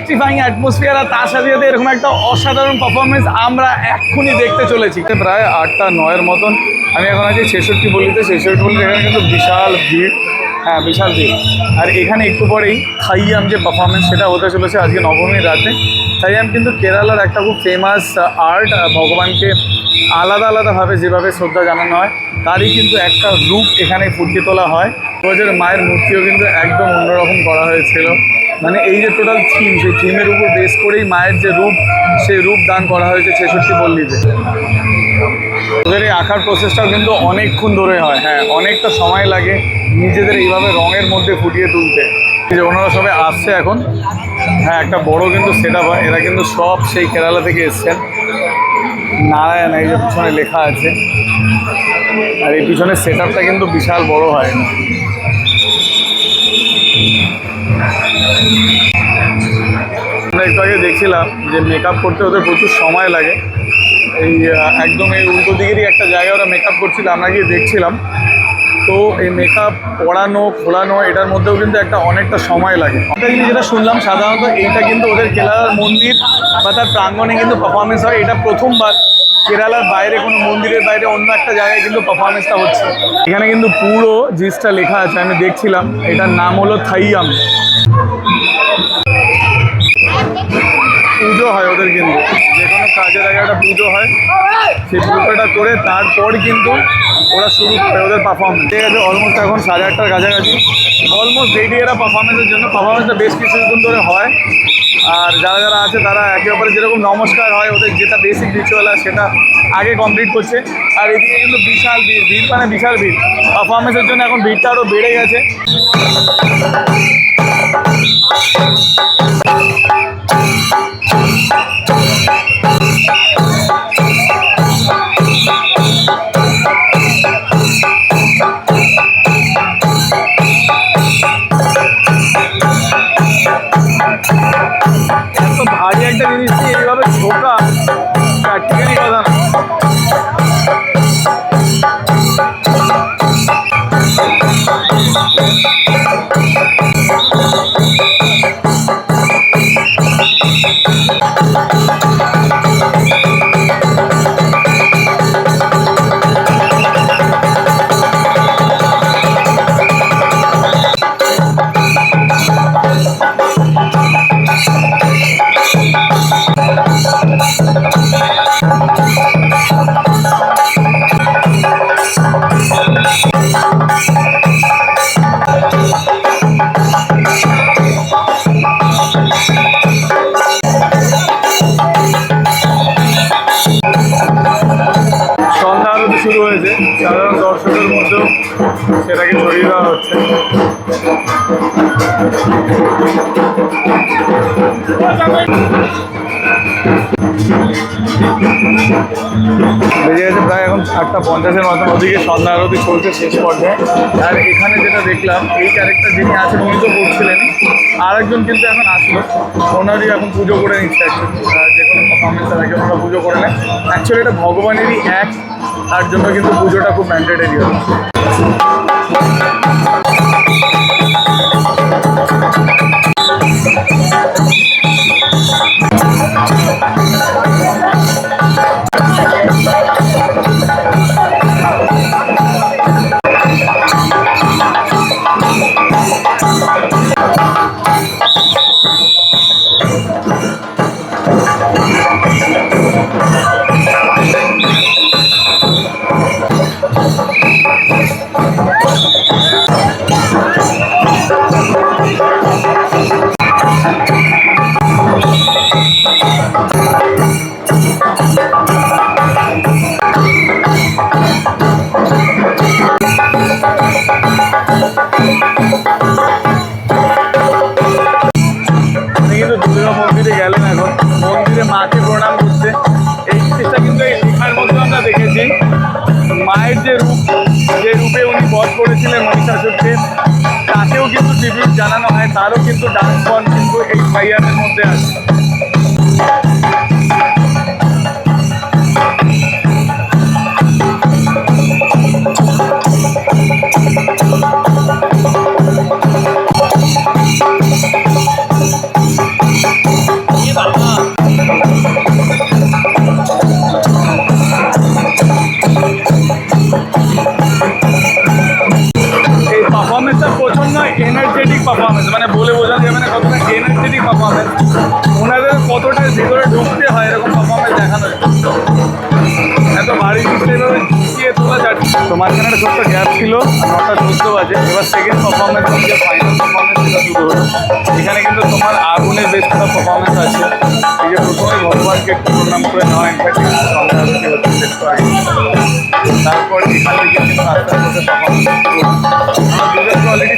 Electrifying atmosphere আর তার সাথে সাথে এরকম একটা অসাধারণ পারফরমেন্স আমরা এক্ষুনি দেখতে চলেছি। প্রায় আটটা নয়ের মতন। আমি এখন আছি ছেষট্টি বলিতে ছেষট্টি বলিতে এখানে কিন্তু বিশাল ভিড়। হ্যাঁ বিশাল ভিড়। আর এখানে একটু পরেই থাইয়াম যে পারফরমেন্স সেটা হতে চলেছে আজকে নবমীর রাতে। থাইয়াম কিন্তু কেরালার একটা খুব ফেমাস আর্ট ভগবানকে আলাদা আলাদাভাবে যেভাবে শ্রদ্ধা জানানো হয়, তারই কিন্তু একটা রূপ এখানে ফুটিয়ে তোলা হয়। রোজের মায়ের মূর্তিও কিন্তু একদম অন্যরকম করা হয়েছিল। মানে এই যে টোটাল থিম সেই থিমের উপর বেস করেই মায়ের যে রূপ, সেই রূপ দান করা হয়েছে ছেষট্টি পল্লীতে। ওদের এই আঁকার প্রসেসটাও কিন্তু অনেকক্ষণ ধরে হয় হ্যাঁ অনেকটা সময় লাগে নিজেদের এইভাবে রঙের মধ্যে ফুটিয়ে তুলতে। যে ওনারা সবাই আসছে এখন হ্যাঁ একটা বড় কিন্তু সেট আপ হয়, এরা কিন্তু সব সেই কেরালা থেকে এসছেন। নারায়ণ এই যে পিছনে লেখা আছে। আর এই পিছনের সেট কিন্তু বিশাল বড় হয়। আমরা একটু আগে দেখছিলাম যে মেকআপ করতে ওদের প্রচুর সময় লাগে। এই একদম এই উল্টো দিকেরই একটা জায়গায় ওরা মেকআপ করছিল, আমরা গিয়ে দেখছিলাম। তো এই মেকআপ পড়ানো, খোলানো, এটার মধ্যেও কিন্তু একটা অনেকটা সময় লাগে। একটা জিনিস যেটা শুনলাম, সাধারণত এইটা কিন্তু ওদের কেরালার মন্দির বা তার প্রাঙ্গণে কিন্তু পারফরমেন্স হয়। এটা প্রথমবার। কেরালার বাইরে কোনো মন্দিরের বাইরে অন্য একটা জায়গায় কিন্তু পারফরমেন্সটা হচ্ছে। এখানে কিন্তু পুরো জিনিসটা লেখা আছে, আমি দেখছিলাম। এটার নাম হলো থাইয়াম। পুজো হয় ওদের কিন্তু। যে কোনো কাজের আগে একটা পুজো হয়, সেই পুজোটা করে তারপর কিন্তু ওরা শুরু করে ওদের পারফরমেন্স ঠিক আছে অলমোস্ট এখন সাড়ে আটটার কাছাকাছি। অলমোস্ট রেডি এরা পারফরমেন্সের জন্য। পারফরমেন্সটা বেশ কিছুক্ষণ ধরে হয়। আর যারা যারা আছে, তারা একে অপরে যেরকম নমস্কার হয়, ওদের যেটা বেসিক রিচুয়াল আছে সেটা আগে কমপ্লিট করছে। আর এদিকে কিন্তু বিশাল ভিড় ভিড় মানে বিশাল ভিড়। পারফরমেন্সের জন্য এখন ভিড়টা আরও বেড়ে গেছে। భారీ అంటే শুরু হয়েছে। সাধারণ দর্শকের সেটাকে ছড়িয়ে দেওয়া হচ্ছে। বেজে গেছে প্রায় এখন আটটা পঞ্চাশের মতন। ওদিকে সন্ধ্যা আরতি চলছে শেষ পর্যায়ে। আর এখানে যেটা দেখলাম, এই ক্যারেক্টার যিনি আছেন, উনি তো করছিলেন আর একজন কিন্তু এখন আসলো। ওনারই এখন পুজো করে নিচ্ছে যে কোনো পারফরমেন্সের আগে ওনারা পুজো করে নেয়। অ্যাকচুয়ালি এটা ভগবানেরই এক তার জন্য কিন্তু পুজোটা খুব ম্যান্ডেটারি হচ্ছে। মন্দিরে মাকে প্রণাম করছে, এই জিনিসটা কিন্তু এই লেখার মধ্যে আমরা দেখেছি। মায়ের যে রূপ, যে রূপে উনি বধ করেছিলেন মহিষাসুরকে, তাকেও কিন্তু ট্রিবিউট জানানো হয়, তারও কিন্তু ডান্স ফর্ম কিন্তু এই ফাইয়ারের মধ্যে আছে। মাঝখানে একটা ছোট্ট গ্যাপ ছিল, নটা চোদ্দ বাজে। এবার সেকেন্ড পারফরমেন্স যে ফাইনাল পারফরমেন্স সেটা শুরু হলো। এখানে কিন্তু তোমার আগুনের বেশ একটা পারফরমেন্স আছে। এই যে প্রথমে ভগবানকে একটু প্রণাম করে নেওয়া ইনফ্যাক্ট হচ্ছে তারপর এখান কিন্তু আস্তে আস্তে পারফরমেন্স শুরু হলো। অলরেডি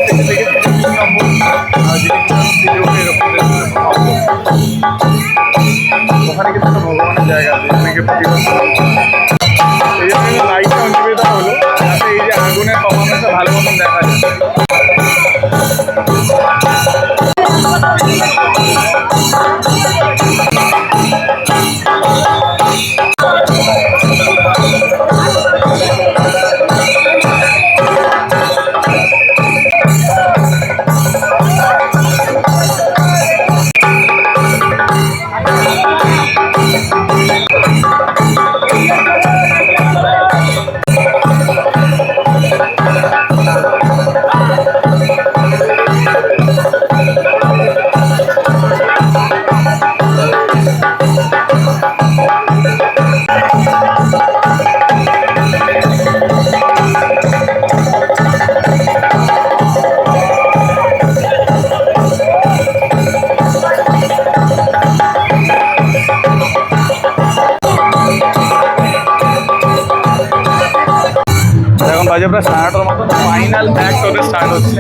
বাজে প্রায় সাড়ে আটটার মতো ফাইনাল এক ওদের স্টার্ট হচ্ছে।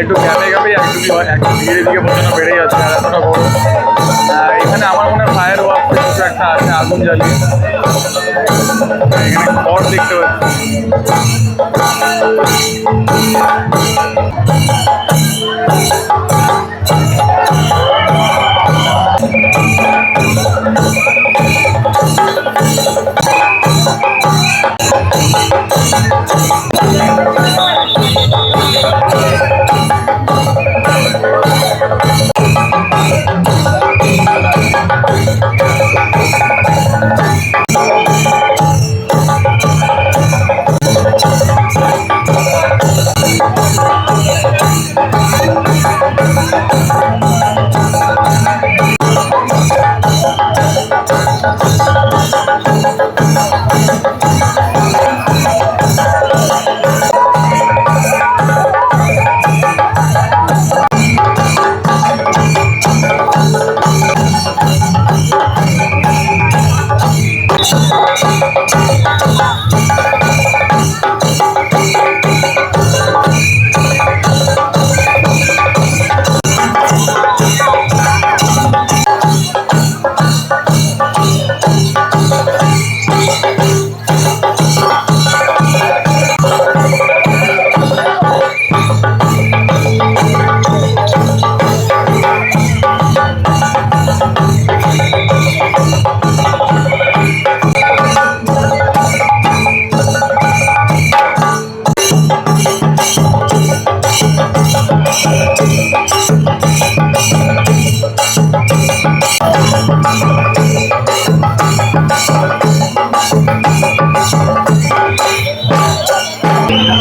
একটু গ্যাপে গ্যাপে অ্যাক্চুয়ালি হয়, একটু ধীরে ধীরে পর্যন্ত বেড়েই যাচ্ছে, আর এতটা বড়। এখানে আমার মনে হয় ফায়ার ওয়ার্ক কিছু একটা আছে, আগুন জ্বালিয়ে। এখানে খড় দেখতে পাচ্ছি।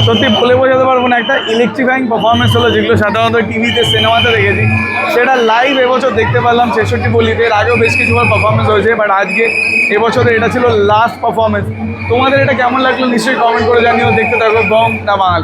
সত্যি বলে বোঝাতে পারব না, একটা ইলেকট্রিফাইং পারফরমেন্স হলো যেগুলো সাধারণত টিভিতে সিনেমাতে দেখেছি। সেটা লাইভ এবছর দেখতে পারলাম, ছেষট্টি পল্লীতে এর আগেও বেশ কিছুবার পারফরমেন্স হয়েছে বাট আজকে এবছরে এটা ছিল লাস্ট পারফরমেন্স তোমাদের এটা কেমন লাগল নিশ্চয়ই কমেন্ট করে জানিও, দেখতে থাকো বং না বাঙালি